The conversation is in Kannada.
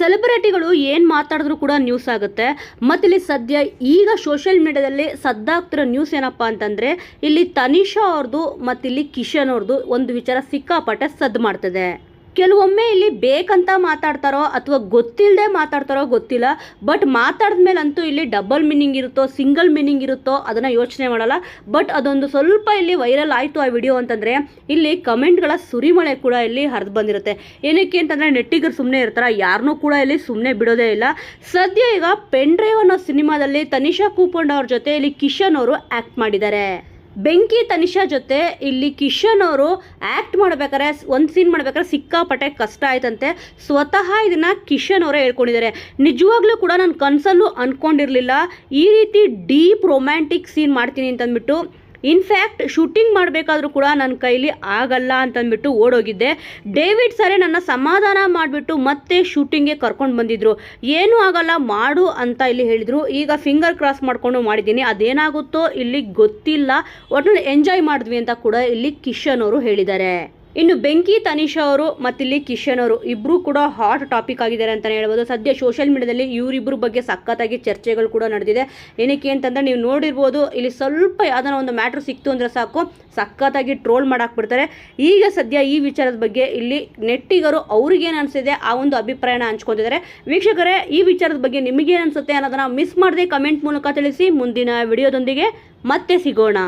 ಸೆಲೆಬ್ರಿಟಿಗಳು ಏನು ಮಾತಾಡಿದ್ರು ಕೂಡ ನ್ಯೂಸ್ ಆಗುತ್ತೆ. ಮತ್ತು ಇಲ್ಲಿ ಸದ್ಯ ಈಗ ಸೋಷಿಯಲ್ ಮೀಡಿಯಾದಲ್ಲಿ ಸದ್ದಾಗ್ತಿರೋ ನ್ಯೂಸ್ ಏನಪ್ಪ ಅಂತಂದರೆ, ಇಲ್ಲಿ ತನಿಷಾ ಅವ್ರದ್ದು ಮತ್ತು ಇಲ್ಲಿ ಕಿಶನ್ ಅವ್ರದ್ದು ಒಂದು ವಿಚಾರ ಸಿಕ್ಕಾಪಟ್ಟೆ ಸದ್ದು ಮಾಡ್ತದೆ. ಕೆಲವೊಮ್ಮೆ ಇಲ್ಲಿ ಬೇಕಂತ ಮಾತಾಡ್ತಾರೋ ಅಥವಾ ಗೊತ್ತಿಲ್ಲದೆ ಮಾತಾಡ್ತಾರೋ ಗೊತ್ತಿಲ್ಲ ಬಟ್ ಮಾತಾಡಿದ್ಮೇಲಂತೂ ಇಲ್ಲಿ ಡಬಲ್ ಮೀನಿಂಗ್ ಇರುತ್ತೋ ಸಿಂಗಲ್ ಮೀನಿಂಗ್ ಇರುತ್ತೋ ಅದನ್ನು ಯೋಚನೆ ಮಾಡೋಲ್ಲ. ಬಟ್ ಅದೊಂದು ಸ್ವಲ್ಪ ಇಲ್ಲಿ ವೈರಲ್ ಆಯಿತು ಆ ವಿಡಿಯೋ ಅಂತಂದರೆ, ಇಲ್ಲಿ ಕಮೆಂಟ್ಗಳ ಸುರಿಮಳೆ ಕೂಡ ಇಲ್ಲಿ ಹರಿದು ಬಂದಿರುತ್ತೆ. ಏನಕ್ಕೆ ಅಂತಂದರೆ, ನೆಟ್ಟಿಗರು ಸುಮ್ಮನೆ ಇರ್ತಾರೆ ಯಾರನ್ನೂ ಕೂಡ ಇಲ್ಲಿ ಸುಮ್ಮನೆ ಬಿಡೋದೇ ಇಲ್ಲ. ಸದ್ಯ ಈಗ ಪೆನ್ ಡ್ರೈವ್ ಅನ್ನೋ ಸಿನಿಮಾದಲ್ಲಿ ತನಿಷಾ ಕೂಪಂಡ್ ಅವ್ರ ಜೊತೆ ಇಲ್ಲಿ ಕಿಶನ್ ಅವರು ಆ್ಯಕ್ಟ್ ಮಾಡಿದ್ದಾರೆ. ಬೆಂಕಿ ತನಿಷಾ ಜೊತೆ ಇಲ್ಲಿ ಕಿಶನ್ ಅವರು ಆ್ಯಕ್ಟ್ ಮಾಡ್ಬೇಕಾದ್ರೆ, ಒಂದು ಸೀನ್ ಮಾಡ್ಬೇಕಾದ್ರೆ ಸಿಕ್ಕಾಪಟ್ಟೆ ಕಷ್ಟ ಆಯ್ತಂತೆ. ಸ್ವತಃ ಇದನ್ನ ಕಿಶನ್ ಅವರೇ ಹೇಳ್ಕೊಂಡಿದ್ದಾರೆ. ನಿಜವಾಗ್ಲೂ ಕೂಡ ನಾನು ಕನಸಲ್ಲೂ ಅಂದ್ಕೊಂಡಿರಲಿಲ್ಲ ಈ ರೀತಿ ಡೀಪ್ ರೊಮ್ಯಾಂಟಿಕ್ ಸೀನ್ ಮಾಡ್ತೀನಿ ಅಂತಂದ್ಬಿಟ್ಟು ಇನ್ಫ್ಯಾಕ್ಟ್ ಶೂಟಿಂಗ್ ಮಾಡಬೇಕಾದ್ರೂ ಕೂಡ ನನ್ನ ಕೈಲಿ ಆಗಲ್ಲ ಅಂತಂದ್ಬಿಟ್ಟು ಓಡೋಗಿದ್ದೆ. ಡೇವಿಡ್ ಸರೇ ನನ್ನ ಸಮಾಧಾನ ಮಾಡಿಬಿಟ್ಟು ಮತ್ತೆ ಶೂಟಿಂಗ್ಗೆ ಕರ್ಕೊಂಡು ಬಂದಿದ್ರು. ಏನೂ ಆಗಲ್ಲ, ಮಾಡು ಅಂತ ಇಲ್ಲಿ ಹೇಳಿದರು. ಈಗ ಫಿಂಗರ್ ಕ್ರಾಸ್ ಮಾಡಿಕೊಂಡು ಮಾಡಿದ್ದೀನಿ. ಅದೇನಾಗುತ್ತೋ ಇಲ್ಲಿ ಗೊತ್ತಿಲ್ಲ. ಒಟ್ಟಿನಲ್ಲಿ ಎಂಜಾಯ್ ಮಾಡಿದ್ವಿ ಅಂತ ಕೂಡ ಇಲ್ಲಿ ಕಿಶನ್ ಅವರು ಹೇಳಿದ್ದಾರೆ. ಇನ್ನು ಬೆಂಕಿ, ತನಿಷಾ ಅವರು ಮತ್ತಿಲ್ಲಿ ಕಿಶನ್ ಅವರು ಇಬ್ಬರು ಕೂಡ ಹಾಟ್ ಟಾಪಿಕ್ ಆಗಿದ್ದಾರೆ ಅಂತಲೇ ಹೇಳ್ಬೋದು. ಸದ್ಯ ಸೋಷಿಯಲ್ ಮೀಡಿಯಾದಲ್ಲಿ ಇವರಿಬ್ಬರ ಬಗ್ಗೆ ಸಖತ್ತಾಗಿ ಚರ್ಚೆಗಳು ಕೂಡ ನಡೆದಿದೆ. ಏನಕ್ಕೆ ಅಂತಂದರೆ ನೀವು ನೋಡಿರ್ಬೋದು, ಇಲ್ಲಿ ಸ್ವಲ್ಪ ಯಾವ್ದಾನ ಒಂದು ಮ್ಯಾಟ್ರ್ ಸಿಕ್ತು ಅಂದರೆ ಸಾಕು, ಸಖತ್ತಾಗಿ ಟ್ರೋಲ್ ಮಾಡಾಕ್ಬಿಡ್ತಾರೆ. ಈಗ ಸದ್ಯ ಈ ವಿಚಾರದ ಬಗ್ಗೆ ಇಲ್ಲಿ ನೆಟ್ಟಿಗರು ಅವ್ರಿಗೇನು ಅನಿಸಿದೆ, ಆ ಒಂದು ಅಭಿಪ್ರಾಯನ ಹಂಚ್ಕೊತಿದ್ದಾರೆ ವೀಕ್ಷಕರೇ, ಈ ವಿಚಾರದ ಬಗ್ಗೆ ನಿಮಗೇನು ಅನಿಸುತ್ತೆ ಅನ್ನೋದನ್ನು ಮಿಸ್ ಮಾಡದೆ ಕಮೆಂಟ್ ಮೂಲಕ ತಿಳಿಸಿ. ಮುಂದಿನ ವಿಡಿಯೋದೊಂದಿಗೆ ಮತ್ತೆ ಸಿಗೋಣ.